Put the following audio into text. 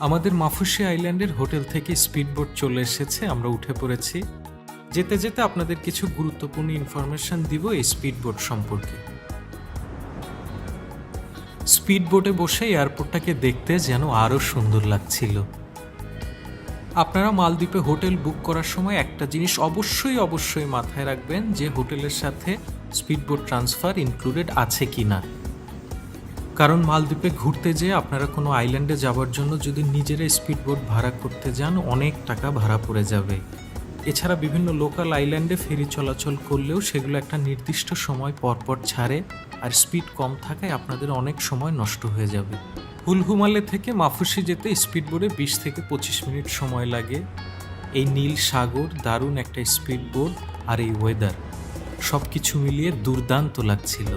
আমাদের মাফুসি আইল্যান্ডের হোটেল থেকে স্পিডবোট চলে এসেছে, আমরা উঠে পড়েছি। যেতে যেতে আপনাদের কিছু গুরুত্বপূর্ণ ইনফরমেশন দিব এই স্পিডবোট সম্পর্কে। স্পিডবোটে বসে এয়ারপোর্টটাকে দেখতে যেন আরও সুন্দর লাগছিল। আপনারা মালদ্বীপে হোটেল বুক করার সময় একটা জিনিস অবশ্যই অবশ্যই মাথায় রাখবেন যে হোটেলের সাথে স্পিডবোট ট্রান্সফার ইনক্লুডেড আছে কি না কারণ মালদ্বীপে ঘুরতে যেয়ে আপনারা কোনো আইল্যান্ডে যাওয়ার জন্য যদি নিজেরা স্পিডবোট ভাড়া করতে যান, অনেক টাকা ভাড়া পড়ে যাবে। এছাড়া বিভিন্ন লোকাল আইল্যান্ডে ফেরি চলাচল করলেও সেগুলো একটা নির্দিষ্ট সময় পরপর ছাড়ে আর স্পিড কম থাকায় আপনাদের অনেক সময় নষ্ট হয়ে যাবে। হুলহুমালে থেকে মাফুসি যেতে স্পিডবোটে বিশ থেকে পঁচিশ মিনিট সময় লাগে। এই নীল সাগর, দারুণ একটা স্পিডবোট আর এই ওয়েদার সব কিছু মিলিয়ে দুর্দান্ত লাগছিল।